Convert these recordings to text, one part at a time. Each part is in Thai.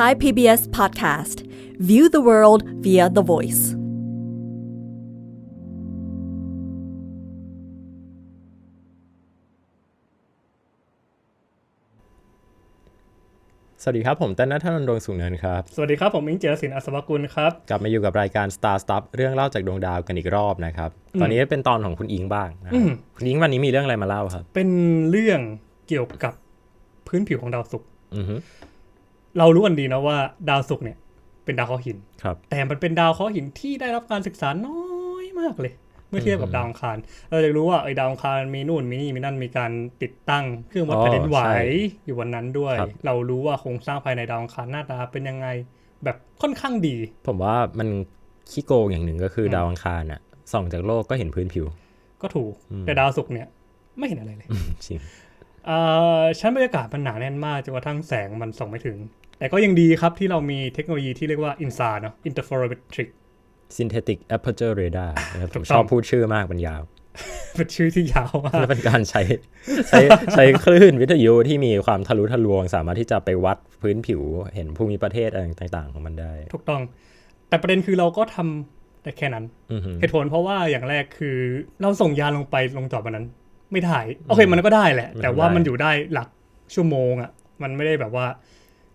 Thai PBS podcast. View the world via the voice. สวัสดีครับ ผมเต้นนัทนนท์ดวงสุงเนินครับ สวัสดีครับ ผมอิงเจรศินอัศวกุลครับ กลับมาอยู่กับรายการ Star Stuff เรื่องเล่าจากดวงดาวกันอีกรอบนะครับ ตอนนี้เป็นตอนของคุณอิงบ้างนะครับคุณอิงวันนี้มีเรื่องอะไรมาเล่าครับ เป็นเรื่องเกี่ยวกับพื้นผิวของดาวศุกร์ อือฮึ เรารู้กันดีนะว่าดาวศุกร์เนี่ย เป็นดาวเคราะห์หิน ครับ แต่มันเป็นดาวเคราะห์หินที่ได้รับการศึกษาน้อยมากเลย เมื่อเทียบกับดาวอังคาร เราจะรู้ว่าไอ้ดาวอังคารมีนู่นมีนี่มีนั่นมีการติดตั้ง เครื่องวัดอ๋อแผ่นดินไหวใช่อยู่วันนั้นด้วย ครับ เรารู้ว่าโครงสร้างภายในดาวอังคารหน้าตาเป็นยังไงแบบค่อนข้างดี ผมว่ามันขี้โกงอย่างหนึ่งก็คืออม ดาวอังคารน่ะส่องจากโลกก็เห็นพื้นผิว ก็ถูกแต่ดาวศุกร์เนี่ยไม่เห็นอะไรเลย จริงเอ่อ ชั้นบรรยากาศมันหนาแน่นมากจนกระทั่งแสงมันส่องไม่ถึง แต่ก็ยังดีครับที่เรามีเทคโนโลยีที่เรียกว่า INSAR เนาะ Interferometric synthetic aperture radar นะครับผถูมกชต้องอบพูดชื่อมากมันยาว เป็นชื่อที่ยาวมากและเป็นการใช้ใช้ใช้คลื่นวิทยุที่มีความทะลุทะลวง สามารถที่จะไปวัดพื้นผิวเห็นภูมิประเทศอะไรต่าง ๆ ของมันได้ ถูกต้อง แต่ประเด็นคือเราก็ทำได้แค่นั้นอือฮึเหตุผลเพราะว่าอย่างแรกคือเราส่งยานลงไปลงจอดวันนั้น ไม่ได้โอเคมันก็ได้แหละ แต่ว่ามันอยู่ได้หลักชั่วโมงอะมันไม่ได้แบบว่า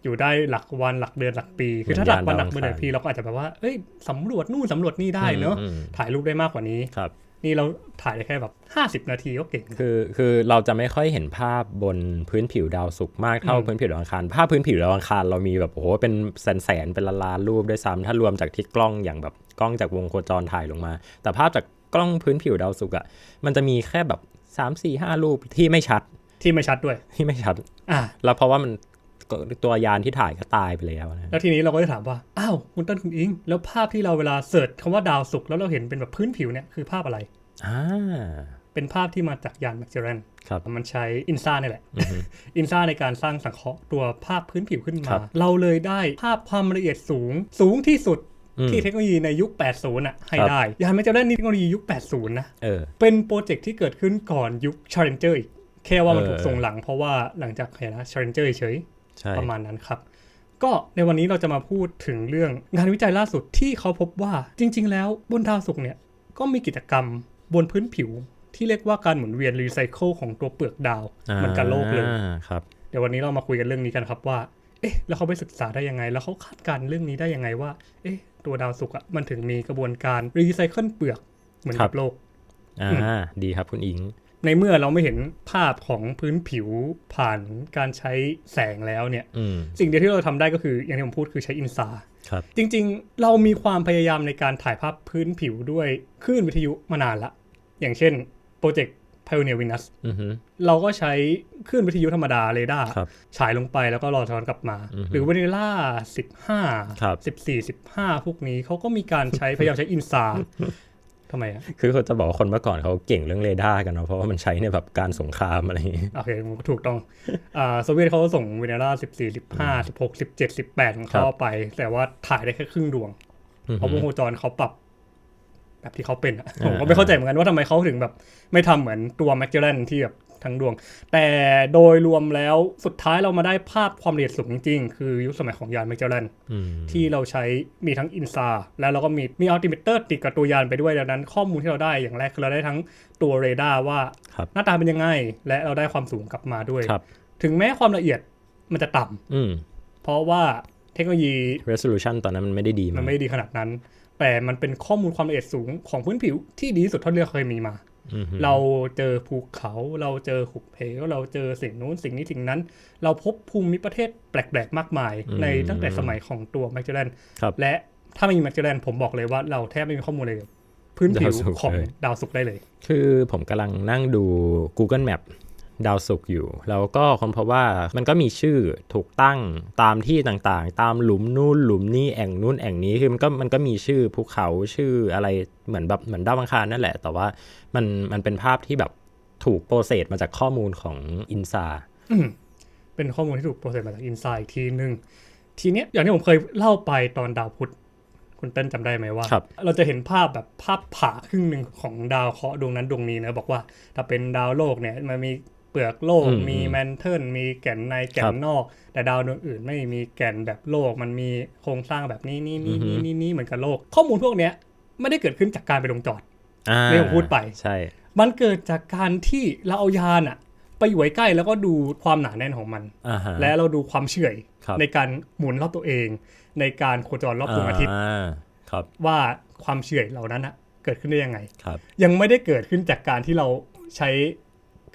อยู่ได้หลักวันหลักเดือนหลักปี คือถ้าหลักวันหลักเดือนหลักปีเราก็อาจจะแบบว่าเอ้ยสำรวจนู่นสำรวจนี่ได้เนอะอืมถ่ายรูปได้มากกว่านี้ครับ นี่เราถ่ายได้แค่แบบห้าสิบนาทีก็เก่งคือคือเราจะไม่ค่อยเห็นภาพบนพื้นผิวดาวศุกร์มากเท่าอืมพื้นผิวดาวอังคารภาพพื้นผิวดาวอังคารเรามีแบบโอ้โหเป็นแสนแสนๆเป็นล้านล้านๆรูปด้วยซ้ำถ้ารวมจากที่กล้องอย่างแบบกล้องจากวงโคจรถ่ายลงมา แต่ภาพจากกล้องพื้นผิวดาวศุกร์อะมันจะมีแค่แบบ 3 4 5รูปที่ไม่ชัดที่ไม่ชัดด้วยที่ไม่ชัด อะแล้วเพราะว่ามันก็ตัวยานที่ถ่ายก็ตายไปแล้วนะแล้วทีนี้เราก็จะถามว่า อ้าวคุณต้นคุณอิง แล้วภาพที่เราเวลาเสิร์ชคำว่าดาวศุกร์แล้วเราเห็นเป็นแบบพื้นผิวเนี่ยคือภาพอะไรอ่าเป็นภาพที่มาจากยานแมกเจเรนครับมันใช้อินซ่านี่แหละอินซ่าในการสร้างสังเคราะห์ตัวภาพพื้นผิวขึ้นครัมาบเราเลยได้ภาพความละเอียดสูงสูงที่สุดอืม ที่เทคโนโลยีในยุค 80น่ะให้ครับได้ยานแมกเจเรนนี่เทคโนโลยียุค 80 นะเออเป็นโปรเจกต์ที่เกิดขึ้นก่อนยุค Challenger อีกแค่ว่ามันเออถูกส่งหลังเพราะว่าหลังจากเห็นนะ Challenger เฉยใช่ประมาณนั้นครับ ก็ในวันนี้เราจะมาพูดถึงเรื่องงานวิจัยล่าสุดที่เขาพบว่าจริง ๆ แล้วบนดาวศุกร์เนี่ยก็มีกิจกรรมบนพื้นผิว ที่เรียกว่าการหมุนเวียนรีไซเคิลของตัวเปลือกดาวเหมือนกับโลกเลยอ่าครับเดี๋ยววันนี้เรามาคุยกันเรื่องนี้กันครับว่าเอ๊ะแล้วเขาไปศึกษาได้ยังไง แล้วเขาคาดการณ์เรื่องนี้ได้ยังไงว่า เอ๊ะ ตัวดาวศุกร์อะมันถึงมีกระบวนการรีไซเคิลเปลือกเหมือนครักับบโลก อ่า ดีครับคุณอิง ในเมื่อเราไม่เห็นภาพของพื้นผิวผ่านการใช้แสงแล้วเนี่ยอืมสิ่งเดียวที่เราทำได้ก็คืออย่างที่ผมพูดคือใช้อินซาครับจริงๆ เรามีความพยายามในการถ่ายภาพพื้นผิวด้วยคลื่นวิทยุมานานละ อย่างเช่นโปรเจกต์ Pioneer Venus อือฮึเราก็ใช้คลื่นวิทยุธรรมดาเรดาร์ครับฉายลงไปแล้วก็รอสะท้อนกลับมาอือฮึหรือวานิล่าครับ15 14 15พวกนี้เขาก็มีการใช้พยายามใช้อินซาทำไมอะ คือเขาจะบอกว่าคนเมื่อก่อนเขาเก่งเรื่องเรดาร์กันเนาะ เพราะว่ามันใช้ในแบบการสงครามอะไรอย่างงี้ โอเคมันก็ถูกต้องอ่าโซเวียตเขาก็ส่งวานิล่า14 15 16 17 18ของเขาไป แต่ว่าถ่ายได้แค่ครึ่งดวง เพราะวงโคจรเขาปรับ แบบที่เขาเป็นอะอ่าผมก็ไม่เข้าใจเหมือนกันว่าทำไมเขาถึงแบบ ไม่ทำเหมือนตัวแมกเจ l ลนที่แบบทั้งดวง แต่โดยรวมแล้วสุดท้ายเรามาได้ภาพความละเอียดสูงจริงๆ คือยุคสมัยของยานแมกเจ l ลนอืมที่เราใช้มีทั้งอินซาแล้วเราก็มีมีอัลติมิเตอร์ติดกับตัวยานไปด้วยดังนั้น ข้อมูลที่เราได้อย่างแรกคือเราได้ทั้งตัวเรดาร์ว่าครับหน้าตาเป็นยังไง และเราได้ความสูงกลับมาด้วยครับถึงแม้ความละเอียดมันจะต่ำอืมเพราะว่าเทคโนโลยี resolution ตอนนั้นมันไม่ได้ดีมัมานกไม่ดีขนาดนั้น แต่มันเป็นข้อมูลความละเอียดสูงของพื้นผิวที่ดีที่สุดเท่าที่เราเคยมีมาอือฮึเราเจอภูเขาเราเจอหุบเหวเราเจอสิ่งนู้นสิ่งนี้สิ่งนั้น เราพบภูมิประเทศแปลกๆมากมาย ในตั้งแต่สมัยของตัวแมกเจลนครับและถ้าไม่มีแมกเจลนผมบอกเลยว่าเราแทบไม่มีข้อมูลเลยกับพื้นผิวดาวศุกร์ของเลยดาวศุกร์ได้เลย คือผมกำลังนั่งดู Google Map ดาวศุกร์อยู่ แล้วก็คนพบว่ามันก็มีชื่อถูกตั้งตามที่ต่างๆ ตามหลุมนู่นหลุมนี่แอ่งนู่นแอ่งนี้คือมันก็มันก็มีชื่อภูเขาชื่ออะไรเหมือนแบบเหมือนดาวอังคารนั่นแหละ แต่ว่ามันมันเป็นภาพที่แบบถูกโปรเซสมาจากข้อมูลของอินซาอืมเป็นข้อมูลที่ถูกโปรเซสมาจากอินไซด์อีกทีหนึ่งทีเนี้ยอย่างที่ผมเคยเล่าไปตอนดาวพุธคุณเต้นจำได้ไหมว่าครับเราจะเห็นภาพแบบภาพผ่าครึ่งหนึ่งของดาวเคราะห์ดวงนั้นดวงนี้นะบอกว่า ถ้าเป็นดาวโลกเนี่ยมันมี เปลือกโลกอืมมีอืมแมนเทิลมีแก่นในแก่ครันบนอก แต่ดาวดวงอื่นไม่มีแก่นแบบโลก มันมีโครงสร้างแบบนี้นี่นี่อือฮึนี่นี่นี่เหมือนกับโลก ข้อมูลพวกเนี้ยไม่ได้เกิดขึ้นจากการไปลงจอดอ่าที่ผมพูดไปใช่ มันเกิดจากการที่เราเอายานอะไปอยู่ใกล้ๆแล้วก็ดูความหนาแน่นของมันอ่าฮะและเราดูความเฉื่อยครับในการหมุนรอบตัวเอง ในการโคจรรอบดวงอาทิตย์าครับว่าความเฉื่อยเหล่านั้นอะเกิดขึ้นได้ยังไงครับยังไม่ได้เกิดขึ้นจากการที่เราใช้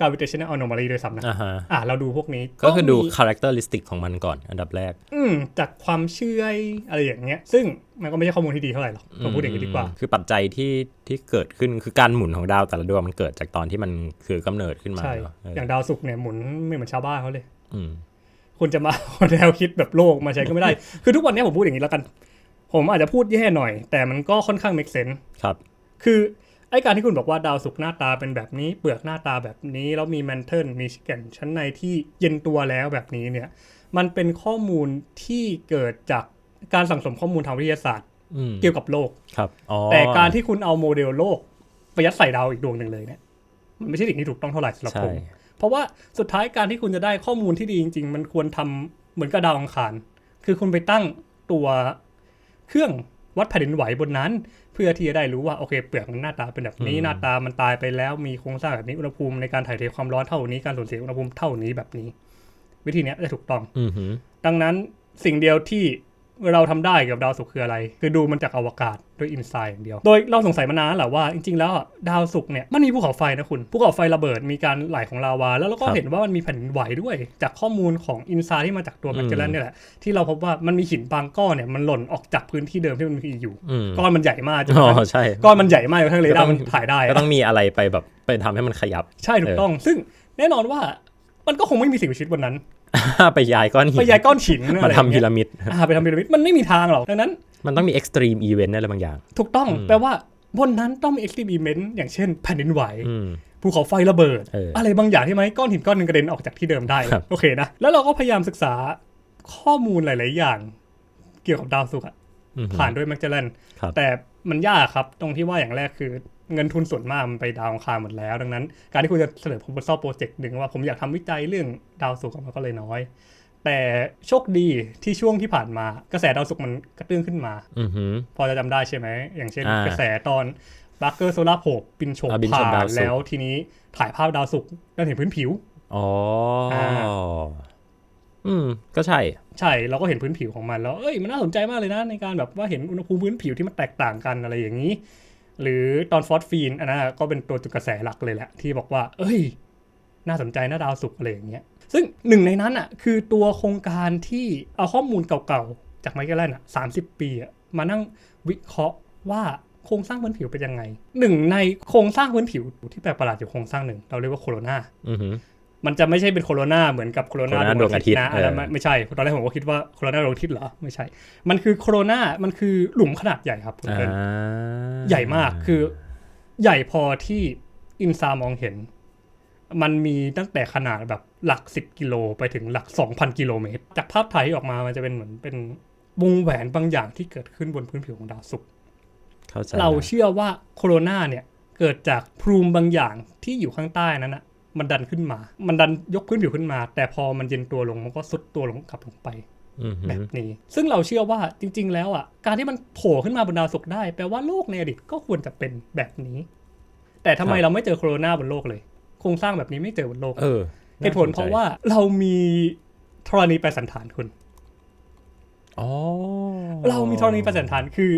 gravitational anomaly ด้วยซ้ำนะอ่าฮะอะเราดูพวกนี้ ก็คือดูมี characteristic ของมันก่อนอันดับแรก อืมจากความเชื่อยอะไรอย่างเงี้ย ซึ่งมันก็ไม่ใช่ข้อมูลที่ดีเท่าไหร่หรอกผมพูดอย่างนี้ดีกว่า คือปัจจัยที่ที่เกิดขึ้นคือการหมุนของดาวแต่ละดวงมันเกิดจากตอนที่มันคือกำเนิดขึ้นมาใช่เนอะเอออย่างดาวศุกร์เนี่ยหมุนไม่เหมือนชาวบ้านเขาเลย อืมคุณจะมาเอาแนวคิดแบบโลกมาใช้ก็ไม่ได้ คือทุกวันนี้ผมพูดอย่างนี้แล้วกัน ผมอาจจะพูดแย่หน่อย แต่มันก็ค่อนข้าง make sense ครับ คือ ไอ้การที่คุณบอกว่าดาวศุกร์หน้าตาเป็นแบบนี้ เปลือกหน้าตาแบบนี้ แล้วมีแมนเทิลมีแก่นชั้นในที่เย็นตัวแล้วแบบนี้เนี่ย มันเป็นข้อมูลที่เกิดจากการสั่งสมข้อมูลทางวิทยาศาสตร์อืมเกี่ยวกับโลกครับอ๋อแต่การที่คุณเอาโมเดลโลกไปยัดใส่ดาวอีกดวงหนึ่งเลยเนี่ยมันไม่ใช่สิ่งที่ถูกต้องเท่าไหร่สำหรับใช่ผมเพราะว่าสุดท้ายการที่คุณจะได้ข้อมูลที่ดีจริง ๆ มันควรทำเหมือนกับดาวอังคาร คือคุณไปตั้งตัวเครื่อง วัดแผ่นดินไหวบนนั้น เพื่อที่จะได้รู้ว่าโอเคเปลือกมันหน้าตาเป็นแบบนี้อืมหน้าตามันตายไปแล้วมีโครงสร้างแบบนี้อุณหภูมิในการถ่ายเทความร้อนเท่านี้การสูญเสียอุณหภูมิเท่านี้แบบนี้ วิธีเนี้ยจะถูกต้องอือหือดังนั้นสิ่งเดียวที่ เราทำได้กับดาวศุกร์คืออะไร คือดูมันจากอวกาศด้วยอินไซด์อย่างเดียว โดยเราสงสัยมานานแหละว่าจริงๆ แล้วอะดาวศุกร์เนี่ยมันมีภูเขาไฟนะคุณภูเขาไฟระเบิดมีการไหลของลาวา แล้วเราก็เห็นว่ามันมีแผ่นดินไหวด้วย จากข้อมูลของอินไซด์ที่มาจากตัวแมกเจลันเนี่ยแหละที่เราพบว่ามันมีหินบางก้อนเนี่ยมันหล่นออกจากพื้นที่เดิมที่มันมีอยู่อืมก้อนมันใหญ่มากจนอ๋กระทั่องใช่ก้อนมันใหญ่มากจนกระทั่งเรดาร์มันถ่ายได้ก็อะต้องมีอะไรไปแบบไปทำให้มันขยับ ใช่ถูกต้อง ซึ่งแน่นอนว่ามันก็คงไม่มีสิ่งมีชีวิตบนนั้น ไปย้ายก้อนหินไปย้ายก้อนหินมาอะไรอทำย่างพีเงี้ยระมิดอ่าไปทำพีระมิดมันไม่มีทางหรอกดังนั้น มันต้องมี extreme event อะไรบางอย่าง ถูกต้องอืมแปลว่าบนนั้นต้องมี extreme event อย่างเช่นแผ่นดินไหวอืมภูเขาไฟระเบิดเออออะไรบางอย่างที่ทำให้ก้อนหินก้อนหนึงกระเด็นออกจากที่เดิมได้ครับโอเคนะ แล้วเราก็พยายามศึกษาข้อมูลหลาย ๆ อย่าง เกี่ยวกับดาวศุกร์อะอือหือผ่านด้วยแมกเจลันครับแต่มันยากครับ ตรงที่ว่าอย่างแรกคือ เงินทุนส่วนมากมันไปดาวอังคารหมดแล้ว ดังนั้น การที่คุณจะเสนอ proposal project หนึ่งว่าผมอยากทำวิจัยเรื่องดาวศุกร์มันก็เลยน้อย แต่โชคดีที่ช่วงที่ผ่านมากระแสดาวศุกร์มันกระเตื้องขึ้นมาอือหือพอจะจำได้ใช่ไหม อย่างเช่นอ่ากระแสตอนบัคเกอร์โซลาร์โผบบินโฉบอ่าบินโฉบผ่าดาวนศุกร์แล้วทีนี้ถ่ายภาพดาวศุกร์แล้วเห็นพื้นผิวอ๋ออาอืม ก็ใช่ ใช่ เราก็เห็นพื้นผิวของมันแล้ว เอ้ย มันน่าสนใจมากเลยนะ ในการแบบว่าเห็นอุณหภูมิพื้นผิวที่มันแตกต่างกันอะไรอย่างนี้ หรือตอนฟอสฟีนอันนั้นก็เป็นตัวจุดกระแสหลักเลยแหละ ที่บอกว่า เอ้ย น่าสนใจนะดาวศุกอะไรอย่างเงี้ยซึ่งหนึ่งในนั้นอะคือตัวโครงการที่เอาข้อมูลเก่าๆ จากไมเคิลแลนอะสามสิบปีอะมานั่งวิเคราะห์ว่าโครงสร้างพื้นผิวเป็นยังไงหนึ่งในโครงสร้างพื้นผิวที่แปลกประหลาดอยู่โครงสร้างหนึ่ง เราเรียกว่าโคโรนาอือ มันจะไม่ใช่เป็นโคโรนาเหมือนกับโคโรนาโคโรนาดวงอาทิตย์นะเอออันนั้นไม่ไม่ใช่ตอนแรกผมก็คิดว่าโคโรนาดวงอาทิตย์เหรอไม่ใช่ มันคือโคโรนามันคือหลุมขนาดใหญ่ครับคุณอ่าเอิญใหญ่มากคือใหญ่พอที่อินซามองเห็น มันมีตั้งแต่ขนาดแบบหลัก10กิโลไปถึงหลัก2,000กิโลเมตร จากภาพถ่ายที่ออกมามันจะเป็นเหมือนเป็นวงแหวนบางอย่างที่เกิดขึ้นบนพื้นผิวของดาวศุกร์เข้าใจเราแล้วเชื่อว่าโคโรนาเนี่ยเกิดจากพรูมบางอย่างที่อยู่ข้างใต้นั้นนะ มันดันขึ้นมา มันดันยกพื้นผิวขึ้นมา แต่พอมันเย็นตัวลงมันก็ซุดตัวลงกลับลงไปอือหืแบอบนี้ ซึ่งเราเชื่อว่าจริง ๆ แล้วอะ การที่มันโผล่ขึ้นมาบนดาวศุกร์ได้แปลว่าโลกในอดีตก็ควรจะเป็นแบบนี้ แต่ทำไมเราไม่เจอโคโรนาบนโลกเลย โครงสร้างแบบนี้ไม่เจอบนโลก เออเหตุผลเพราะว่าเรามีธรณีแปรสันฐานคุณอ๋อเรามีธรณีประสันฐานคือ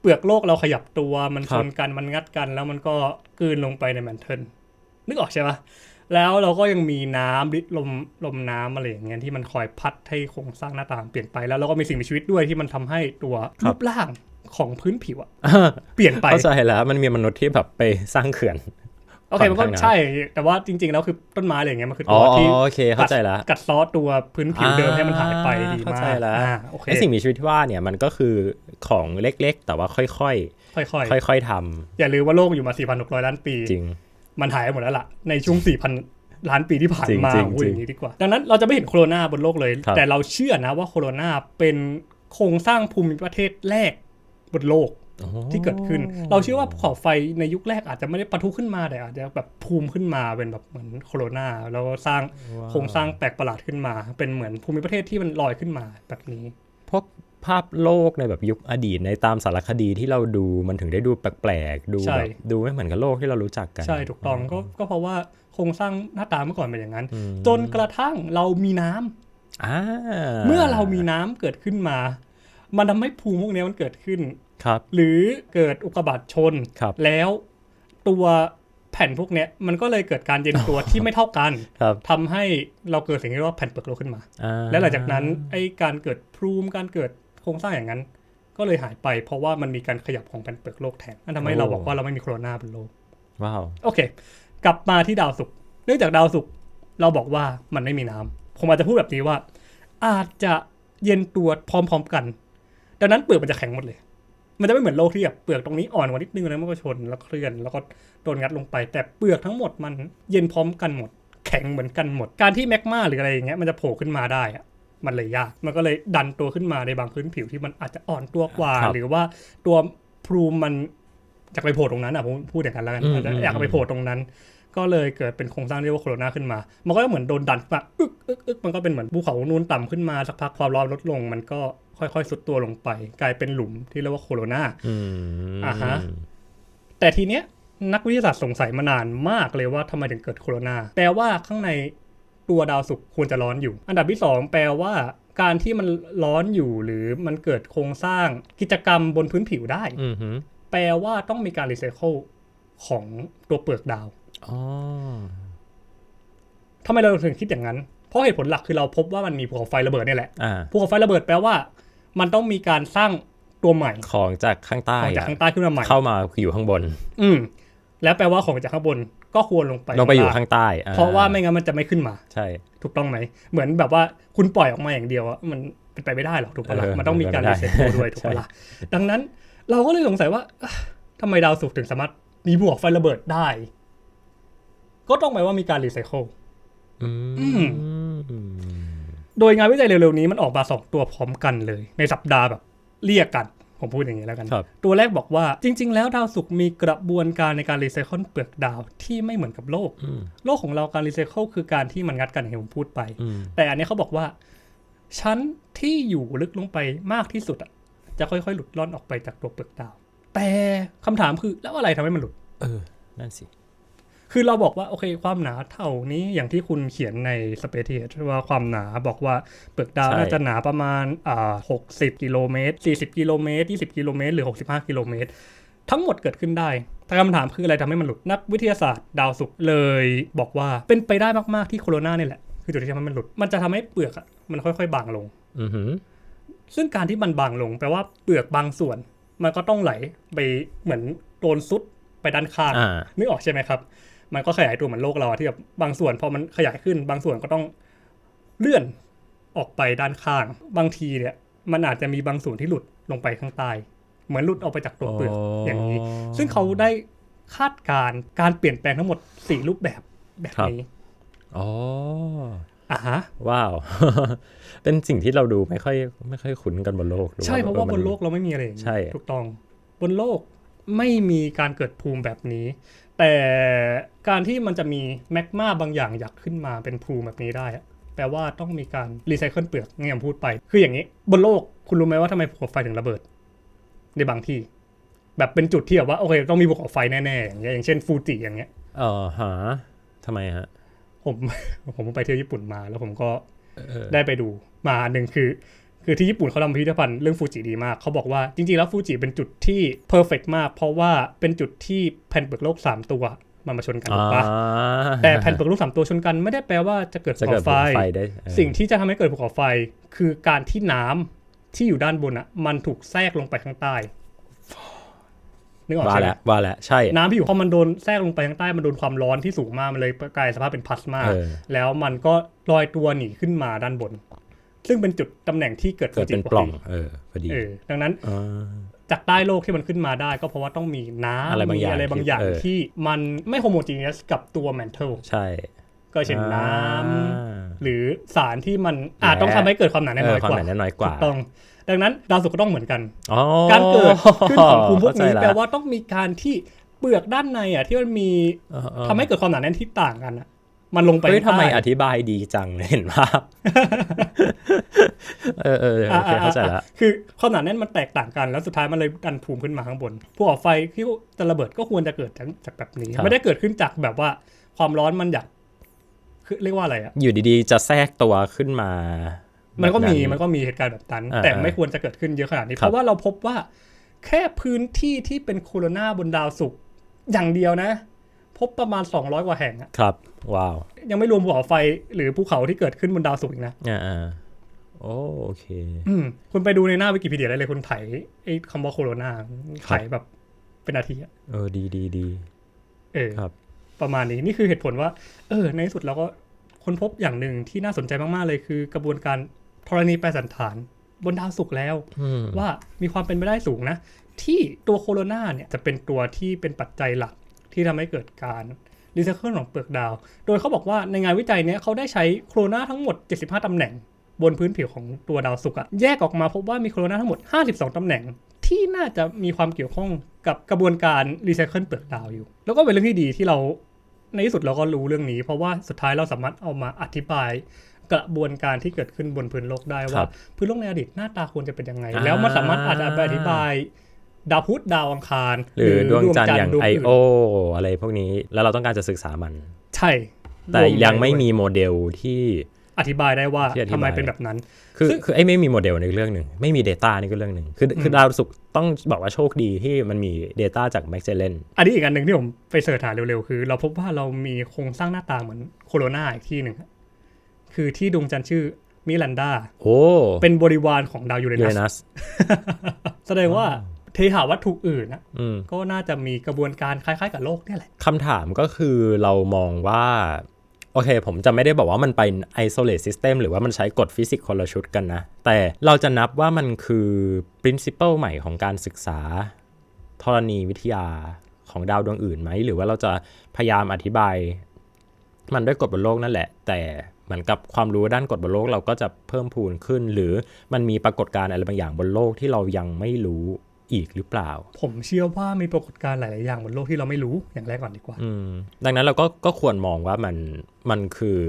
เปลือกโลกเราขยับตัวมันครัชบนกันมันงัดกัน แล้วมันก็กลืนลงไปในแมนเทิลนึกออกใช่ปะ แล้วเราก็ยังมีน้ำลิดลมลมน้ำอะไรอย่างเงี้ยที่มันคอยพัดให้โครงสร้างหน้าตาเปลี่ยนไปแล้วเราก็มีสิ่งมีชีวิตด้วยที่มันทำให้ตัวรูปร่างของพื้นผิวอะเปลี่ยนไปเข้าใจแล้วมันมีมนุษย์ที่แบบไปสร้างเขื่อนโอเคมันก็ค่อนข้างนะใช่ แต่ว่าจริงๆแล้วคือต้นไม้อะไรอย่างเงี้ยมันคืออ๋ตัอวที่โอเคเข้าใจแล้วกัดเซอตัวพื้นผิวเดิมให้มันหายไปดีเข้ามากใจแล้วอ่าโอเคไอสิ่งมีชีวิตที่ว่าเนี่ยมันก็คือของเล็กๆ แต่ว่าค่อยค่อยๆค่อยๆทๆอย่าลืมว่าโลกอยู่มา 4,600 ล้านปีำจริง มันหายไปหมดแล้วล่ะ ในช่วง4,000ล้านปีที่ผ่านมาจริงๆพูดอย่างนี้ดีกว่า ดังนั้นเราจะไม่เห็นโคโรนาบนโลกเลยครับแต่เราเชื่อนะว่าโคโรนาเป็นโครงสร้างภูมิประเทศแรกบนโลกที่เกิดขึ้น เราเชื่อว่าภูเขาไฟในยุคแรกอาจจะไม่ได้ปะทุขึ้นมาแต่อาจจะแบบภูมิขึ้นมาเป็นแบบเหมือนโคโรนาแล้วก็สร้างว้าวโครงสร้างแปลกประหลาดขึ้นมา เป็นเหมือนภูมิประเทศที่มันลอยขึ้นมาแบบนี้ พวกภาพโลกในแบบยุคอดีตในตามสารคดีที่เราดูมันถึงได้ดูแปลกๆ ดูใช่แบบดูไม่เหมือนกับโลกที่เรารู้จักกัน ใช่ถูกต้องก็ก็เพราะว่าโครงสร้างหน้าตาเมื่อก่อนเป็นอย่างนั้นอืมจนกระทั่งเรามีน้ำอ่าเมื่อเรามีน้ำเกิดขึ้นมา มันทำให้ภูมิพวกนี้มันเกิดขึ้นครับ หรือเกิดอุกกาบาตชนครับแล้วตัว แผ่นพวกเนี้ยมันก็เลยเกิดการเย็นตัวที่ไม่เท่ากันครับทำให้เราเกิดสิ่งที่เรียกว่าแผ่นเปลือกโลกขึ้นมาอ่าและหลังจากนั้นไอ้การเกิดพรูมการเกิดโครงสร้างอย่างนั้น ก็เลยหายไปเพราะว่ามันมีการขยับของแผ่นเปลือกโลกแทนนั่นทำให้เราบอกว่าเราไม่มีโคโรนาบนโลกว้าวโอเค กลับมาที่ดาวศุกร์เนื่องจากดาวศุกร์เราบอกว่ามันไม่มีน้ำผมอาจจะพูดแบบนี้ว่า อาจจะเย็นตัวพร้อมๆกัน ดังนั้นเปลือกมันจะแข็งหมดเลย มันจะไม่เหมือนโลกที่แบบเปลือกตรงนี้อ่อนกว่านิดนึงแล้วมันก็ชนแล้วเคลื่อนแล้วก็โดนงัดลงไป แต่เปลือกทั้งหมดมันเย็นพร้อมกันหมด แข็งเหมือนกันหมด การที่แมกมาหรืออะไรอย่างเงี้ยมันจะโผล่ขึ้นมาได้อะมันเลยยาก มันก็เลยดันตัวขึ้นมาในบางพื้นผิวที่มันอาจจะอ่อนตัวกว่าครับหรือว่าตัวพรูมมันอยากไปโผล่ตรงนั้นอะผมพูดอย่างนั้นแล้วกันอืมอาจจะอยากไปโผล่ตรงนั้น ก็เลยเกิดเป็นโครงสร้างที่เรียกว่าโคโรนาขึ้นมา มันก็เหมือนโดนดันขึ้นมาอึกอึกอึกมันก็เป็นเหมือนภูเขานูนต่ำขึ้นมาสักพักความร้อนลดลง มันก็ ค่อยๆสุดตัวลงไป กลายเป็นหลุมที่เรียกว่าโคโรนาอืมอ่าฮะแต่ทีเนี้ยนักวิทยาศาสตร์สงสัยมานานมากเลยว่าทำไมถึงเกิดโคโรนาแปลว่าข้างในตัวดาวศุกร์ควรจะร้อนอยู่ อันดับที่สองแปลว่าการที่มันร้อนอยู่หรือมันเกิดโครงสร้างกิจกรรมบนพื้นผิวได้อืมฮึแปลว่าต้องมีการรีไซเคิลของตัวเปลือกดาวอ๋อทำไมเราถึงคิดอย่างนั้น เพราะเหตุผลหลักคือเราพบว่ามันมีภูเขาไฟระเบิดเนี่ยแหละอ่าภูเขาไฟระเบิดแปลว่า มันต้องมีการสร้างตัวใหม่ของจากข้างใต้ของจากอะข้างใต้ขึ้นมาใหม่เข้ามาอยู่ข้างบน อืมแล้วแปลว่าของจากข้างบนก็ควรลงไปลงไปอยู่ล่ข้างใต้ เพราะว่าไม่งั้นมันจะไม่ขึ้นมา ใช่ ถูกต้องไหม เหมือนแบบว่าคุณปล่อยออกมาอย่างเดียวอะมันเป็นไปไม่ได้หรอกถูกปะล่ะเออมันต้องมีการเป็รีนไปเซ็ตไม่ได้ตัวด้วยถูกใช่ปะล่ะดังนั้นเราก็เลยสงสัยว่าอะทำไมดาวศุกร์ถึงสามารถมีบวกไฟระเบิดได้ ก็ต้องหมายว่ามีการรีไซเคิลอือืม โดยงานวิจัยเร็วๆนี้มันออกมาสองตัวพร้อมกันเลย ในสัปดาห์แบบเรียกกัน ผมพูดอย่างนี้แล้วกันครับตัวแรกบอกว่าจริง ๆ แล้วดาวศุกร์มีกระบวนการในการรีไซเคิลเปลือกดาวที่ไม่เหมือนกับโลกอืมโลกของเราการรีไซเคิลคือการที่มันงัดกันอย่างที่ผมพูดไปอืมแต่อันนี้เขาบอกว่าชั้นที่อยู่ลึกลงไปมากที่สุดอะจะค่อยๆ หลุดล่อนออกไปจากตัวเปลือกดาว แต่คำถามคือแล้วอะไรทำให้มันหลุด เออ นั่นสิ คือเราบอกว่าโอเคความหนาเท่านี้อย่างที่คุณเขียนในสเปเทียว่าความหนาบอกว่าเปลือกดาวใช่น่าจะหนาประมาณอ่า60กิโลเมตร40กิโลเมตร20กิโลเมตรหรือ65กิโลเมตรทั้งหมดเกิดขึ้นได้แต่คำถามคืออะไรทำให้มันหลุด นักวิทยาศาสตร์ดาวศุกร์เลยบอกว่าเป็นไปได้มาก ๆ ที่โคโรนาเนี่ยแหละ คือจุดที่ทำให้มันหลุด มันจะทำให้เปลือกอะมันค่อย ๆ บางลง อือหือซึ่งการที่มันบางลงแปลว่าเปลือกบางส่วน มันก็ต้องไหลไปเหมือนโดนซุดไปด้านข้างอ่านึกออกใช่ไหมครับ มันก็ขยายตัวเหมือนโลกเราอะที่แบบบางส่วนพอมันขยายขึ้น บางส่วนก็ต้องเลื่อนออกไปด้านข้าง บางทีเนี่ย มันอาจจะมีบางส่วนที่หลุดลงไปข้างใต้เหมือนหลุดออกไปจากตัวเปลือกอย่างนี้ ซึ่งเขาได้คาดการณ์การเปลี่ยนแปลงทั้งหมดสี่รูปแบบแบบนี้อ๋ออะฮะว้าว เป็นสิ่งที่เราดูไม่ค่อยไม่ค่อยคุ้นกันบนโลกหอใช่เพราะว่าออบนโลกเราไม่มีอะไรอย่างนี้ใช่ถูกต้องบนโลกไม่มีการเกิดภูมิแบบนี้ แต่การที่มันจะมีแมกมาบางอย่างอยากขึ้นมาเป็นภูมิแบบนี้ได้อะแปลว่าต้องมีการรีไซเคิลเปลือกนี่ผมพูดไป คืออย่างนี้บนโลกคุณรู้ไหมว่าทำไมภูเขาไฟถึงระเบิด ในบางที่ แบบเป็นจุดที่แบบว่าโอเคต้องมีภูเขาไฟแน่ๆอย่างเงี้ยอย่างเช่นฟูจิอย่างเงี้ยเออหาทำไมฮะ ผมผมไปเที่ยวญี่ปุ่นมาแล้วผมก็เออได้ไปดูมาหนึ่งคือ คือที่ญี่ปุ่นเขาทำพิพิธภัณฑ์เรื่องฟูจิดีมาก เขาบอกว่าจริงๆแล้วฟูจิเป็นจุดที่เพอร์เฟกมาก เพราะว่าเป็นจุดที่แผ่นเปลือกโลก 3 ตัวมันมาชนกันถูกปะอ่าแต่แผ่นเปลือกโลก3ตัวชนกันไม่ได้แปลว่าจะเกิดจะภูเกิดเขาภูไฟเขาไฟได้เออสิ่งที่จะทำให้เกิดภูเขาไฟ คือการที่น้ำที่อยู่ด้านบนอะมันถูกแทรกลงไปข้างใต้นึกออกว่าใช่ไหมแล้วว่าแล้วใช่ น้ำที่อยู่พอมันโดนแทรกลงไปข้างใต้ มันโดนความร้อนที่สูงมาก มันเลยกลายสภาพเป็นพลาสมาเออแล้วมันก็ลอยตัวหนีขึ้นมาด้านบน ซึ่งเป็นจุดตำแหน่งที่เกิดเกิดเป็นฟูจิปล่องพดีเออพอดีเออดังนั้นอ่าจากใต้โลกที่มันขึ้นมาได้ ก็เพราะว่าต้องมีน้ำอะไรบางอย่างมีอะไรบางอย่างที่เออที่มันไม่โฮโมจีเนสกับตัวแมนเทลใช่ ก็เช่นน้ำอ่าหรือสารที่มันอาจต้องทำให้เกิดความหนาแน่นเอน้ออยความกหว่านาแน่นน้อยกว่าถูกต้องดังนั้นดาวศุกร์ก็ต้องเหมือนกันอ๋อการเกิดขึ้นของภูมิพวกนี้เข้าใจแปลว่าต้องมีการที่เปลือกด้านในอะที่มันมีเออเออทำให้เกิดความหนาแน่นที่ต่างกันอะ มันลงไปเฮ้ยทำไมใต้อธิบายดีจังเลยเห็นภาพเออเออโอเคเข้าใจละคือความหนาแน่นมันแตกต่างกันแล้วสุดท้ายมันเลยดันภูมิขึ้นมาข้างบนภูเขาไฟที่จะระเบิดก็ควรจะเกิดจากจากแบบนี้ ไม่ได้เกิดขึ้นจากแบบว่าความร้อนมันอยากคือเรียกว่าอะไรอะอยู่ดีๆ จะแทรกตัวขึ้นมา มันก็มีแบบมันก็มีเหตุการณ์แบบนั้นอ่าแต่ไม่ควรจะเกิดขึ้นเยอะขนาดนี้ครับเพราะว่าเราพบว่า แค่พื้นที่ที่เป็นโคโรนาบนดาวศุกร์อย่างเดียวนะ พบประมาณ 200 กว่าแห่งอะครับ ว้าว ยังไม่รวมภูเขาไฟหรือภูเขาที่เกิดขึ้นบนดาวศุกร์อีกนะอ่าอ่าโอ้โอเคอืมคุณไปดูในหน้าวิกิพีเดียได้เลยคุณไถไอ้คำว่าโคโรนาไถแบบเป็นนาทีอะเออดีดีดีเออครับ ประมาณนี้นี่คือเหตุผลว่า เออ ในที่สุดเราก็ค้นพบอย่างหนึ่งที่น่าสนใจมากๆเลยคือกระบวนการธรณีแปรสันฐานบนดาวศุกร์แล้วอืมว่ามีความเป็นไปได้สูงนะ ที่ตัวโคโรนาเนี่ยจะเป็นตัวที่เป็นปัจจัยหลักที่ทำให้เกิดการ รีไซเคิลของเปลือกดาว โดยเขาบอกว่าในงานวิจัยเนี้ยเขาได้ใช้โคโรนาทั้งหมด 75 ตำแหน่ง บนพื้นผิวของตัวดาวศุกร์อะแยกออกมาพบว่ามีโคโรนาทั้งหมด 52 ตำแหน่ง ที่น่าจะมีความเกี่ยวข้องกับกระบวนการรีไซเคิลเปลือกดาวอยู่ แล้วก็เป็นเรื่องที่ดีที่เราในที่สุดเราก็รู้เรื่องนี้ เพราะว่าสุดท้ายเราสามารถเอามาอธิบายกระบวนการที่เกิดขึ้นบนพื้นโลกได้คว่ารับพื้นโลกในอดีตหน้าตาควรจะเป็นยังไงอ่าแล้วมันสามารถอาจจะไปอธิบาย ดาวพุธดาวอังคาร หรือดวงจันทร์อย่างดวไออื่นโออะไรพวกนี้แล้วเราต้องการจะศึกษามัน ใช่ แต่รวยังไม่ด้วมีโมเดลที่อธิบายได้ว่าที่อธิบายทำไมเป็นแบบนั้น คือซึ่งคือไอ้ไม่มีโมเดลในเรื่องหนึ่ง ไม่มี Data นี่ก็เรื่องหนึ่ง คือคือดาวศุกร์ต้องบอกว่าโชคดีที่มันมี Data จาก m a g e l l a n อันนี้อีกอันหนึ่งที่ผมไปเสิร์ชหาเร็วๆ คือ เราพบว่าเรามีโครงสร้างหน้าตาเหมือนโคโรนาอีกที่หนึ่งอะคือที่ดวงจันทร์ชื่อมิลันดาโอ้เป็นบริวารของดาวยูเรยูนัเรสนัส แสดงว่า เทหาวัตถุอื่นนะอืมก็น่าจะมีกระบวนการคล้ายๆ กับโลกเนี่ยแหละคำถามก็คือเรามองว่าโอเค ผมจะไม่ได้บอกว่ามันเป็น isolate system หรือว่ามันใช้กฎฟิสิกส์คนละชุดกันนะ แต่เราจะนับว่ามันคือ principle ใหม่ของการศึกษาธรณีวิทยาของดาวดวงอื่นไหม หรือว่าเราจะพยายามอธิบาย มันด้วยกฎบนโลกนั่นแหละ แต่เหมือนกับความรู้ด้านกฎบนโลกเราก็จะเพิ่มพูนขึ้น หรือมันมีปรากฏการณ์อะไรบางอย่างบนโลกที่เรายังไม่รู้ อีกหรือเปล่า ผมเชื่อว่ามีปรากฏการณ์หลาย ๆ อย่างบนโลกที่เราไม่รู้อย่างแรกก่อนดีกว่า อืม ดังนั้นเราก็ก็ควรมองว่ามันมันคือ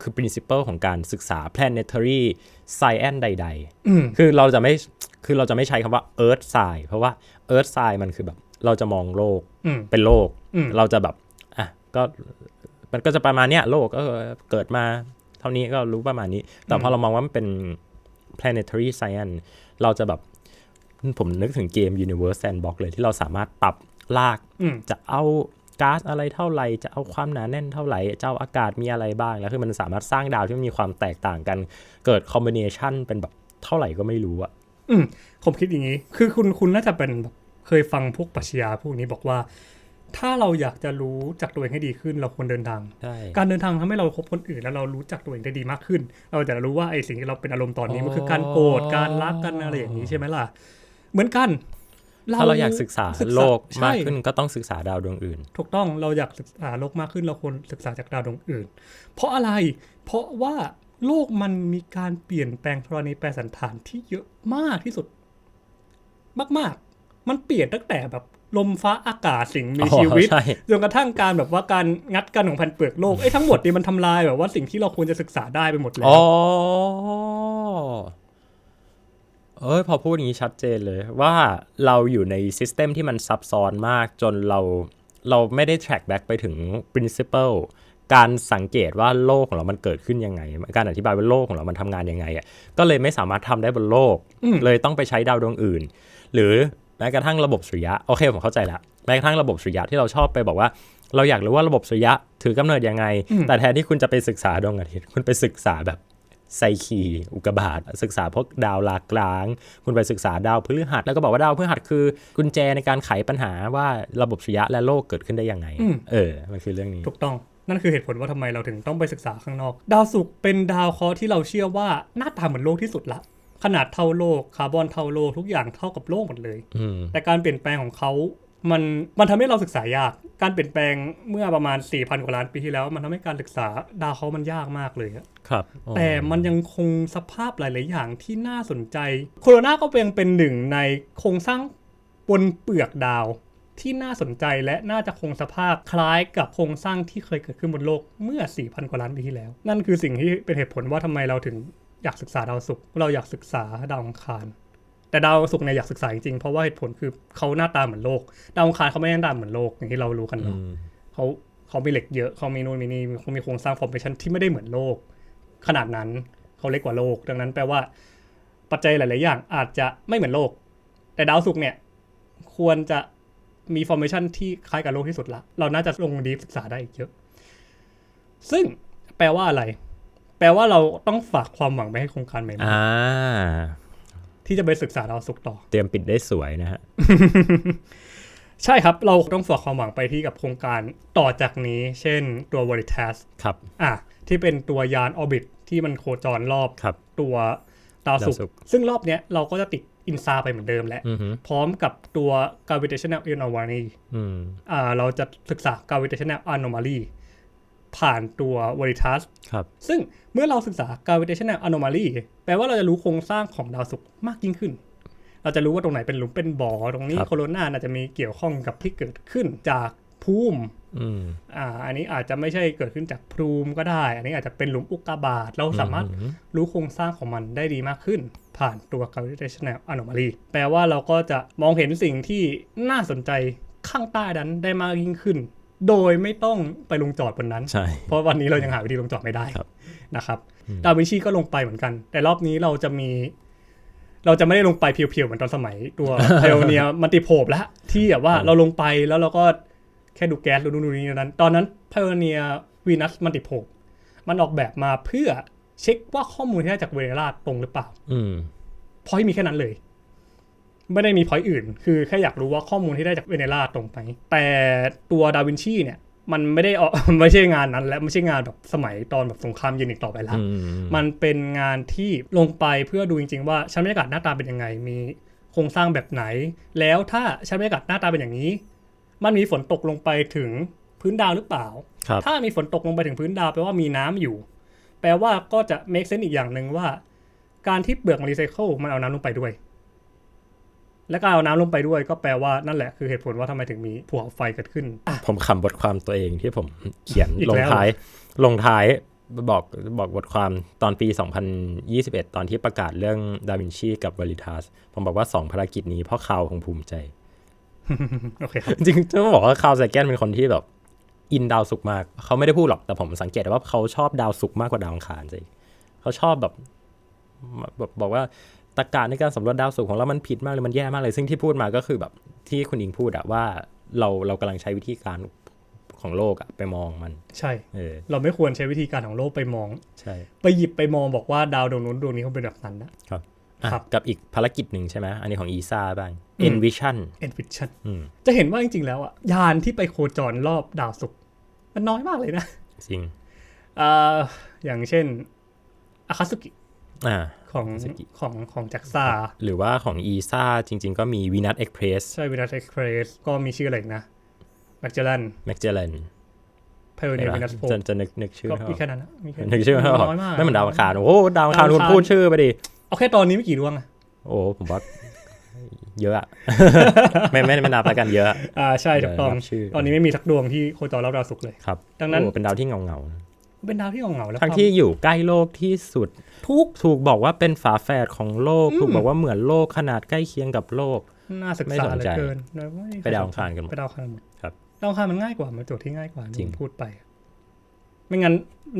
คือ principle ของการศึกษา planetary science ใดอืมๆคือเราจะไม่คือเราจะไม่ใช้คำว่า earth science เพราะว่า earth science มันคือแบบ เราจะมองโลกอืมเป็นโลกอืมเราจะแบบอะก็มันก็จะประมาณเนี้ยโลกก็เกิดมาเท่านี้ก็รู้ประมาณนี้ แต่พอเรามองว่ามันเป็น planetary science เราจะแบบ ผมนึกถึงเกม universe sandbox เลยที่เราสามารถปรับลากอืมจะเอาก๊าซอะไรเท่าไหร่ จะเอาความหนาแน่นเท่าไหร่จะเอาอากาศมีอะไรบ้าง แล้วคือมันสามารถสร้างดาวที่มันมีความแตกต่างกัน เกิดคอมบิเนชันเป็นแบบเท่าไหร่ก็ไม่รู้อะอืมผมคิดอย่างนี้ คือคุณคุณน่าจะเป็นแบบเคยฟังพวกปรัชญาพวกนี้บอกว่า ถ้าเราอยากจะรู้จักตัวเองให้ดีขึ้น เราควรเดินทางใช่การเดินทางทำให้เราพบคนอื่น แล้วเรารู้จักตัวเองได้ดีมากขึ้น เราจะรู้ว่าไอ้สิ่งที่เราเป็นอารมณ์ตอนนี้มันคือการโกรธ การรักกันอะไรอย่างนี้ใช่ไหมล่ะ เหมือนกัน ถ้าเราอยากศึกษาโลกมากใช่ขึ้นก็ต้องศึกษาดาวดวงอื่น ถูกต้องเราอยากศึกษาโลกมากขึ้นเราควรศึกษาจากดาวดวงอื่น เพราะอะไร เพราะว่าโลกมันมีการเปลี่ยนแปลงธรณีแปรสันฐานที่เยอะมากที่สุด มากๆ มันเปลี่ยนตั้งแต่แบบลมฟ้าอากาศสิ่งมีอ๋อชีวิตใช่จนกระทั่งการแบบว่าการงัดกันของแผ่นเปลือกโลกไอ้ยทั้งหมดนี่มันทำลายแบบว่าสิ่งที่เราควรจะศึกษาได้ไปหมดแล้อ๋วอ เอ้ยพอพูดอย่างนี้ชัดเจนเลยว่าเราอยู่ในซิสเต็มที่มันซับซ้อนมากจนเราเราไม่ได้ track back ไปถึง principle การสังเกตว่าโลกของเรามันเกิดขึ้นยังไง การอธิบายว่าโลกของเรามันทำงานยังไงอะก็เลยไม่สามารถทำได้บนโลกอืมเลยต้องไปใช้ดาวดวงอื่น หรือแม้กระทั่งระบบสุริยะโอเคผมเข้าใจละแม้กระทั่งระบบสุริยะที่เราชอบไปบอกว่า เราอยากรู้ว่าระบบสุริยะถือกำเนิดยังไง แต่แทนที่คุณจะไปศึกษาดวงอาทิตย์คุณไปศึกษาแบบ ไซคีอุกกาบาตศึกษาพวกดาวหลากล้าง คุณไปศึกษาดาวพฤหัส แล้วก็บอกว่าดาวพฤหัสคือกุญแจในการไขปัญหาว่าระบบสุริยะและโลกเกิดขึ้นได้ยังไงอืมเออ มันคือเรื่องนี้ ถูกต้องนั่นคือเหตุผลว่าทำไมเราถึงต้องไปศึกษาข้างนอก ดาวศุกร์เป็นดาวเคราะห์ที่เราเชื่อว่าหน้าตาเหมือนโลกที่สุดละ ขนาดเท่าโลกคาร์บอนเท่าโลกทุกอย่างเท่ากับโลกหมดเลยอืมแต่การเปลี่ยนแปลงของเขา มันมันทำให้เราศึกษายาก การเปลี่ยนแปลงเมื่อประมาณ 4,000 กว่าล้านปีที่แล้ว มันทำให้การศึกษาดาวเขามันยากมากเลยอะครับอ๋อแต่มันยังคงสภาพหลาย ๆ อย่างที่น่าสนใจ โคโรนาก็เป็นเป็นหนึ่งในโครงสร้างบนเปลือกดาวที่น่าสนใจและน่าจะคงสภาพคล้ายกับโครงสร้างที่เคยเกิดขึ้นบนโลกเมื่อ 4,000 กว่าล้านปีที่แล้ว นั่นคือสิ่งที่เป็นเหตุผลว่าทำไมเราถึงอยากศึกษาดาวศุกร์เราอยากศึกษาดาวอังคาร แต่ดาวศุกร์เนี่ยอยากศึกษาจริงๆเพราะว่าเหตุผลคือเขาหน้าตาเหมือนโลก ดาวอังคารเขาไม่ได้หน้าตาเหมือนโลกอย่างที่เรารู้กันอืเนาะมเขาเขามีเหล็กเยอะเขามีนู่นมีนี่เขามีโครงสร้างฟอร์เมชันที่ไม่ได้เหมือนโลก ขนาดนั้นเขาเล็กกว่าโลก ดังนั้นแปลว่า ปัจจัยหลาย ๆ อย่างอาจจะไม่เหมือนโลก แต่ดาวศุกร์เนี่ยควรจะมีฟอร์เมชันที่คล้ายกับโลกที่สุดละ เราน่าจะลงดีฟศึกษาได้อีกเยอะ ซึ่งแปลว่าอะไร แปลว่าเราต้องฝากความหวังไปให้โครงการใหม่อ่าๆ ที่จะไปศึกษาดาวศุกร์ต่อ เตรียมปิดได้สวยนะฮะ ใช่ครับ เราต้องฝากความหวังไปที่กับโครงการต่อจากนี้ เช่นตัว Veritas ครับ อะที่เป็นตัวยานออร์บิทที่มันโคจรรอบครับ ตัวดาวศุกดาวศุกร์ร์ซึ่งรอบเนี้ยเราก็จะติดอินซาไปเหมือนเดิมแหละ อือฮึ พร้อมกับตัว gravitational anomaly อืม อ่าเราจะศึกษา gravitational anomaly ผ่านตัว Veritas ครับ ซึ่งเมื่อเราศึกษา gravitational anomaly แปลว่าเราจะรู้โครงสร้างของดาวศุกร์มากยิ่งขึ้น เราจะรู้ว่าตรงไหนเป็นหลุมเป็นบ่อ ตรงนี้ครับ โคโรนาน่าจะมีเกี่ยวข้องกับที่เกิดขึ้นจากภูมิ อืม อ่า อันนี้อาจจะไม่ใช่เกิดขึ้นจากภูมิก็ได้ อันนี้อาจจะเป็นหลุมอุกกาบาต เราสามารถอืรู้โครงสร้างของมันได้ดีมากขึ้น ผ่านตัว gravitational anomaly แปลว่าเราก็จะมองเห็นสิ่งที่น่าสนใจข้างใต้นั้นได้มากยิ่งขึ้น โดยไม่ต้องไปลงจอดบนนั้น ใช่ เพราะวันนี้เรายังหาวิธีลงจอดไม่ได้ครับนะครับอืมดาวินชีก็ลงไปเหมือนกัน แต่รอบนี้เราจะมี เราจะไม่ได้ลงไปเพียวๆเหมือนตอนสมัยตัวไพโอเนียมันติโผบแล้วที่แบบว่าเราลงไปแล้วเราก็แค่ดูแก๊สดูนู่นดูนี่นั้น ตอนนั้นไพโอเนียวีนัสมันติโผบมันออกแบบมาเพื่อเช็คว่าข้อมูลที่ได้จากเวเนราตรงหรือเปล่า อืมพอยมีแค่นั้นเลย ไม่ได้มีพอยอื่น คือแค่อยากรู้ว่าข้อมูลที่ได้จากเวเนราตรงไหมแต่ตัวดาวินชีเนี่ยมันไม่ได้ออกไม่ใช่งานนั้น และไม่ใช่งานแบบสมัยตอนแบบสงครามเย็นอีกต่อไปแล้วอืมมันเป็นงานที่ลงไปเพื่อดูจริง ๆ ว่าชั้นบรรยากาศหน้าตาเป็นยังไง มีโครงสร้างแบบไหน แล้วถ้าชั้นบรรยากาศหน้าตาเป็นอย่างนี้ มันมีฝนตกลงไปถึงพื้นดาวหรือเปล่าครับถ้ามีฝนตกลงไปถึงพื้นดาวแปลว่ามีน้ำอยู่ แปลว่าก็จะ make sense อีกอย่างหนึ่งว่า การที่เปลือกมันรีไซเคิลมันเอาน้ำลงไปด้วย และการเอาน้ำลงไปด้วยก็แปลว่านั่นแหละคือเหตุผลว่าทำไมถึงมีภูเขาไฟเกิดขึ้นอะผมขำบทความตัวเองที่ผมเขียนอีกลงแล้วท้ายลงท้ายบอกบอกบทความตอนปี 2021 ตอนที่ประกาศเรื่องดาวินชีกับว a ลิทัสผมบอกว่า 2 ภารกิจนี้เพราะข่าวของภูมิใจโอเคครับจริงๆต้องบอกว่าคาวไซแกนเป็นคนที่แบบ อินดาวสุกร์มากเขาไม่ได้พูดหรอกแต่ผมสังเกตได้ว่าเขาชอบดาวสุกร์มากกว่าดาวอังคารสิเขาชอบแบบแบบบอกว่า ตรกกะในการสำรวจดาวสุกร์ของเรามันผิดมากเลยมันแย่มากเลย ซึ่งที่พูดมาก็คือแบบที่คุณอิงพูดอะว่าเราเรากำลังใช้วิธีการของโลกอะไปมองมัน ใช่เออเราไม่ควรใช้วิธีการของโลกไปมอง ใช่ ไปหยิบไปมองบอกว่าดาวดวงนู้นดวงนี้เขาเป็นแบบนั้นนะครับอะครับกับอีกภารกิจหนึ่งใช่ไหมอันนี้ของอีซ่าบ้างอืม Envision เอ็นฟิชชั่นอืมจะเห็นว่าจริงๆแล้วอะยานที่ไปโคจรรอบดาวศุกร์มันน้อยมากเลยนะจริงอ่าอย่างเช่นอาคาสุกิอ่า ของ Akatsuki ของของจักซาหรือว่าของอีซ่าจริง ๆ ก็มี Venus Express ใช่วินัสเอ็กเพรสก็มีชื่ออะไรอีกนะแมกเจลัน Magellan ไพโอเนียวินัสโฟจะจะนึกนึกชื่อก็ไม่อมีอกแค่นั้นนะมีแค่นึกชื่อไม่ออกน้อยมากไม่เหมือนดาวอังคารโอ้โหดาวอังคารดาวอัคุงณคารพูดชื่อไปดิเอาแค่ตอนนี้ไม่กี่ดวงอะโอ้ผมว่าเยอะอะไม่ไม่ไม่นับแล้วกันเยอะ อ่าใช่ถูกต้องเดี๋ยวนับชื่อตอนนี้ไม่มีสักดวงที่โคจรรอบดาวศุกร์เลยครับ ดังนั้นโอ้เป็นดาวที่เงาเงา เป็นดาวที่เหงาๆแล้วๆทั้งที่อยู่ใกล้โลกที่สุด ทุกถูกบอกว่าเป็นฝาแฝดของโลกอืมถูกบอกว่าเหมือนโลกขนาดใกล้เคียงกับโลก น่าศึกไม่ษาสนเหลืใจอเกินโดยไม่มีใครไปดาวอังคารกันหมดไปดาวอังคารหมดครับดาวอังคารมันง่ายกว่ามันโจทย์ที่ง่ายกว่าจริงที่พูดไป ไม่งั้น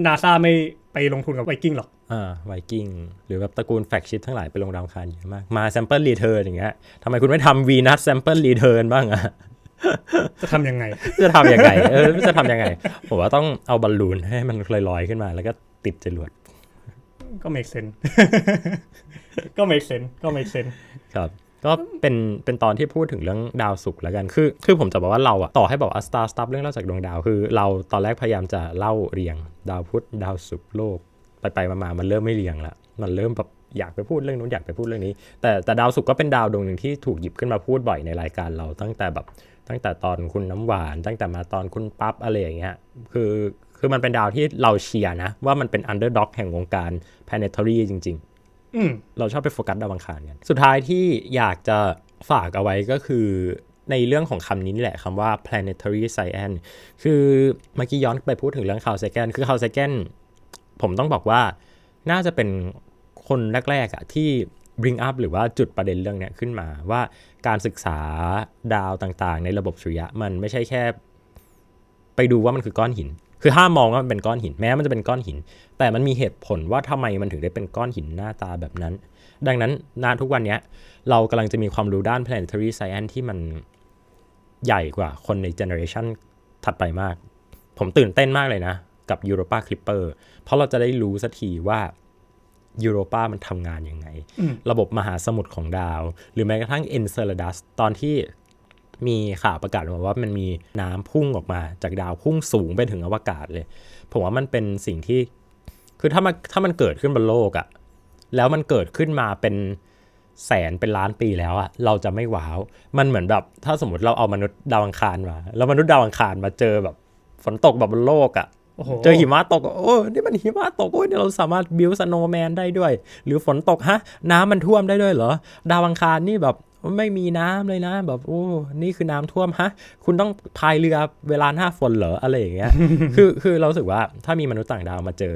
นาซาไม่ไปลงทุนกับไวกิ้งหรอกอ่าไวกิ้งหรือแบบตระกูลแฟกชิปทั้งหลายไปลงดาวอังคารเยอะมากมา sample return อย่างเงี้ยทำไมคุณไม่ทำ Venus sample return บ้างอะ จะทำยังไง จะทำยังไง เออจะทำยังไง ผมว่าต้องเอาบอลลูนให้มันลอยๆขึ้นมา แล้วก็ติดจรวด ก็ make sense ก็ make sense ก็ make sense ครับก็เป็นเป็นตอนที่พูดถึงเรื่องดาวศุกร์แล้วกัน คือ คือผมจะบอกว่าเราอะต่อให้บอกว่า star stuff เรื่องเล่าจากดวงดาว คือ เราตอนแรกพยายามจะเล่าเรียง ดาวพุธดาวศุกร์โลก ไปไปมาๆมันเริ่มไม่เรียงละ มันเริ่มแบบอยากไปพูดเรื่องนู้นอยากไปพูดเรื่องนี้ แต่แต่ดาวศุกร์ก็เป็นดาวดวงหนึ่งที่ถูกหยิบขึ้นมาพูดบ่อยในรายการเราตั้งแต่แบบ ตั้งแต่ตอนคุณน้ำหวาน ตั้งแต่มาตอนคุณปั๊บอะไรอย่างเงี้ยคือคือมันเป็นดาวที่เราเชียร์นะ ว่ามันเป็นอันเดอร์ด็อกแห่งวงการ planetary จริงๆอืมเราชอบไปโฟกัสดาวอังคารกัน สุดท้ายที่อยากจะฝากเอาไว้ก็คือในเรื่องของคำนี้นี่แหละคำว่า planetary science คือเมื่อกี้ย้อนไปพูดถึงเรื่องคาวไซแกนคือคาวไซแกนผมต้องบอกว่าน่าจะเป็นคนแรกๆอะที่ bring up หรือว่าจุดประเด็นเรื่องเนี้ยขึ้นมาว่าการศึกษาดาวต่างๆ ในระบบสุริยะมันไม่ใช่แค่ ไปดูว่ามันคือก้อนหิน คือห้ามมองว่ามันเป็นก้อนหินแม้มันจะเป็นก้อนหิน แต่มันมีเหตุผลว่าทำไมมันถึงได้เป็นก้อนหินหน้าตาแบบนั้น ดังนั้นณทุกวันนี้เรากำลังจะมีความรู้ด้าน planetary science ที่มันใหญ่กว่าคนในเจเนอเรชันถัดไปมาก ผมตื่นเต้นมากเลยนะ กับ Europa Clipper เพราะเราจะได้รู้สักทีว่า Europa มันทำงานยังไง ระบบมหาสมุทรของดาว หรือแม้กระทั่ง Enceladus ตอนที่มีข่าวประกาศออกมาว่ามันมีน้ำพุ่งออกมาจากดาวพุ่งสูงไปถึงอวกาศเลย ผมว่ามันเป็นสิ่งที่ คือถ้ามันถ้ามันเกิดขึ้นบนโลกอะแล้วมันเกิดขึ้นมาเป็นแสนเป็นล้านปีแล้วอะเราจะไม่ว้าว มันเหมือนแบบ ถ้าสมมติเราเอามนุษย์ดาวอังคารมา แล้วมนุษย์ดาวอังคารมาเจอแบบฝนตกแบบบนโลกอะ เจอหิมะตก โอ้นี่มันหิมะตก โอ้ยเนี่ยเราสามารถบิวสโนว์แมนได้ด้วย หรือฝนตกฮะ น้ำมันท่วมได้ด้วยเหรอ ดาวอังคารนี่แบบไม่มีน้ำเลยนะ แบบโอ้ นี่คือน้ำท่วมฮะ คุณต้องพายเรือเวลาหน้าฝนเหรออะไรอย่างเงี้ย คือคือเรารู้สึกว่าถ้ามีมนุษย์ต่างดาวมาเจอ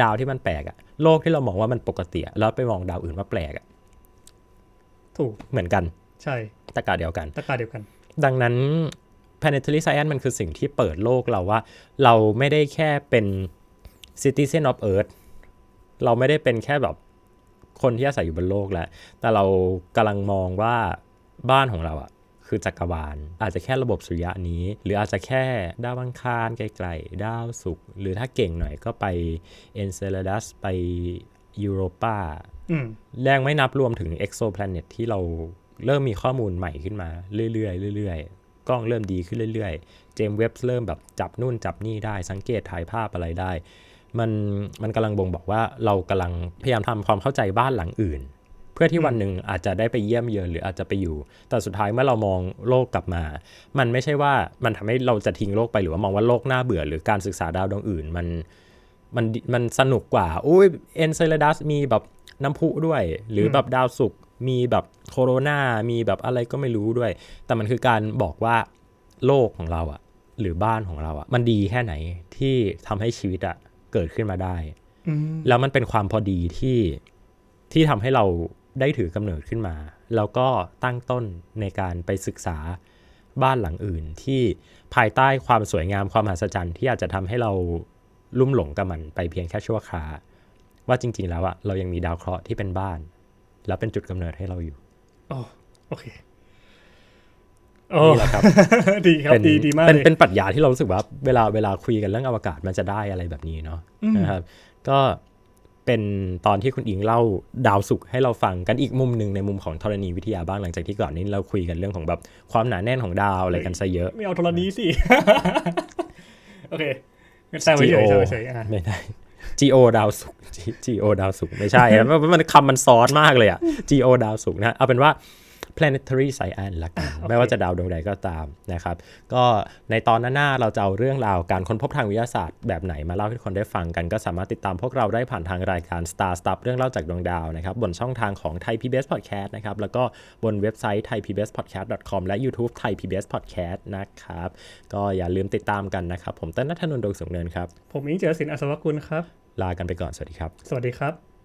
ดาวที่มันแปลกอะโลกที่เรามองว่ามันปกติอะแล้วไปมองดาวอื่นว่าแปลกอะถูกเหมือนกัน ใช่ตะกาเดียวกันตะกร้าเดียวกัน ดังนั้น planetary science มันคือสิ่งที่เปิดโลกเราว่า เราไม่ได้แค่เป็น citizen of earth เราไม่ได้เป็นแค่แบบคนที่อาศัยอยู่บนโลกแล้ว แต่เรากำลังมองว่าบ้านของเราอะคือจักรวาล อาจจะแค่ระบบสุริยะนี้ หรืออาจจะแค่ดาวอังคารไกลๆ ดาวศุกร์หรือถ้าเก่งหน่อยก็ไป Enceladus ไป Europa อืมแรงไม่นับรวมถึง exoplanet ที่เราเริ่มมีข้อมูลใหม่ขึ้นมา เรื่อยๆเรื่อยๆ กล้องเริ่มดีขึ้นเรื่อยๆ เจมส์เว็บเริ่มแบบจับนู่นจับนี่ได้ สังเกตถ่ายภาพอะไรได้ มันมันกำลังบ่งบอกว่าเรากำลังพยายามทำความเข้าใจบ้านหลังอื่น เพื่อที่วันหนึ่งอาจจะได้ไปเยี่ยมเยือนหรืออาจจะไปอยู่ แต่สุดท้ายเมื่อเรามองโลกกลับมา มันไม่ใช่ว่ามันทำให้เราจะทิ้งโลกไปหรือว่ามองว่าโลกน่าเบื่อหรือการศึกษาดาวดวงอื่น มันมันมันสนุกกว่าอุ้ยเอนเซเลดัสมีแบบน้ำพุด้วย หรือแบบดาวศุกร์ มีแบบโคโรนามีแบบอะไรก็ไม่รู้ด้วย แต่มันคือการบอกว่าโลกของเราอะหรือบ้านของเราอะมันดีแค่ไหนที่ทำให้ชีวิตอะเกิดขึ้นมาได้อืมแล้วมันเป็นความพอดีที่ที่ทำให้เราได้ถือกำเนิดขึ้นมา แล้วก็ตั้งต้นในการไปศึกษาบ้านหลังอื่น ที่ภายใต้ความสวยงามความมหัศจรรย์ที่อาจจะทำให้เราลุ่มหลงกับมันไปเพียงแค่ชั่วคราว่าจริง ๆ แล้วอะเรายังมีดาวเคราะห์ที่เป็นบ้าน แล้วเป็นจุดกำเนิดให้เราอยู่อ๋อโอเคโอ้นี่แหละครับดีครับเป็นดีดีมากเป็นเลยเป็นปรัชญาที่เรารู้สึกว่าเวลาเวลาคุยกันเรื่องอวกาศมันจะได้อะไรแบบนี้เนาะอืมนะครับ ก็เป็นตอนที่คุณอิงเล่าดาวศุกร์ให้เราฟังกันอีกมุมหนึ่งในมุมของธรณีวิทยาบ้างหลังจากที่ก่อนนี้เราคุยกันเรื่องของแบบความหนาแน่นของดาวอะไรกันซะเยอะไม่เอาโทรนี้สิโอเคงั้นแซวไว้เฉยแซวไว้เฉยอะไม่ได้ GO ดาวสุกร์ G- GO ดาวสุกไม่ใช่นะมันมันคำมันซ้อนมากเลยอะ GO ดาวสุกนะ เอาเป็นว่า planetary science ละกันไม่ว่าจะดาวดวงใดก็ตามนะครับก็ในตอนหน้าๆเราจะเอาเรื่องราวการค้นพบทางวิทยาศาสตร์แบบไหนมาเล่าให้ทุกคนได้ฟังกัน ก็สามารถติดตามพวกเราได้ผ่านทางรายการ Star Stuff เรื่องเล่าจากดวงดาวนะครับบนช่องทางของ Thai PBS Podcast นะครับแล้วก็บนเว็บไซต์ thaipbspodcast.com และ YouTube Thai PBS Podcast นะครับก็อย่าลืมติดตามกันนะครับ ผมเต้นนัทนนท์ดวงสูงเนินครับ ผมอิงเจอสินอัศวกุลครับ ลากันไปก่อนสวัสดีครับ สวัสดีครับ